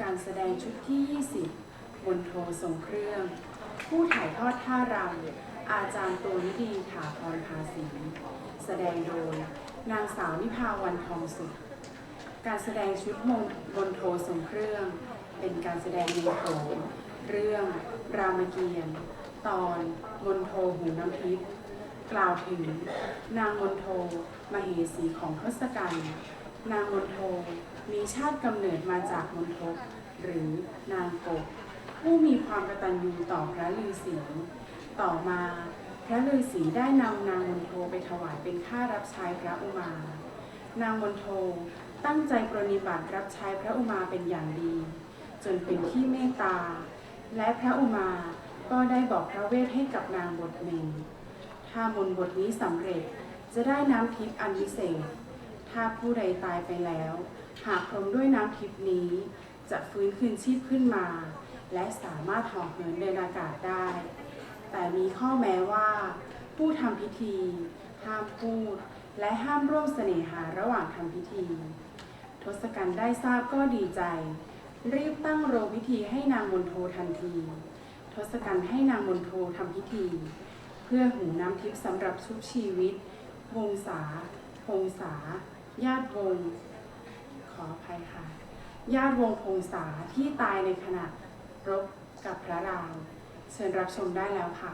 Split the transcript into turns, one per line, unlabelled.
การแสดงชุดที่ 20 บนโททรงเครื่อง ผู้ถ่ายทอดท่ารำอาจารย์ตัวนิดีถาพรภาษีแสดงโดย นางสาวนิพาวันทองสุข การแสดงชุดมงบนโททรงเครื่อง เป็นการแสดงในโขนเรื่องรามเกียรติ์ตอนมนโทหูน้ำทิพย์กล่าวถึง นางมนโทมเหสีของทศกัณฐ์ นางมนโทมีชาติกำเนิดมาจากมนทกหรือนางกบผู้มีความกตัญญูต่อพระฤาษีต่อมาพระฤาษีได้นำนางมนโทไปถวายเป็นข้ารับใช้พระอุมา นางมนโทตั้งใจปรนนิบัติรับใช้พระอุมาเป็นอย่างดี จนเป็นที่เมตตา และพระอุมาก็ได้บอกพระเวทให้กับนางบทหนึ่งถ้ามนบทนี้สำเร็จจะได้น้ำทิพย์อันวิเศษ ถ้าผู้ใดตายไปแล้ว หากพรมด้วยน้ำทิพนี้ จะฟื้นคืนชีพขึ้นมา และสามารถเหอเหินเดินอากาศได้ แต่มีข้อแม้ว่า ผู้ทำพิธี ห้ามพูด และห้ามร่วมเสน่หาระหว่างทำพิธี ทศกัณฐ์ได้ทราบก็ดีใจ รีบตั้งโรงพิธีให้นางมนโททันที ทศกัณฐ์ให้นางมนโททำพิธี เพื่อหุงน้ำทิพย์สำหรับชุบชีวิตวงศาพงษา ญาติวงขออภัยค่ะ ญาติวงพงษาที่ตายในขณะรบกับพระรามเชิญรับชมได้แล้วค่ะ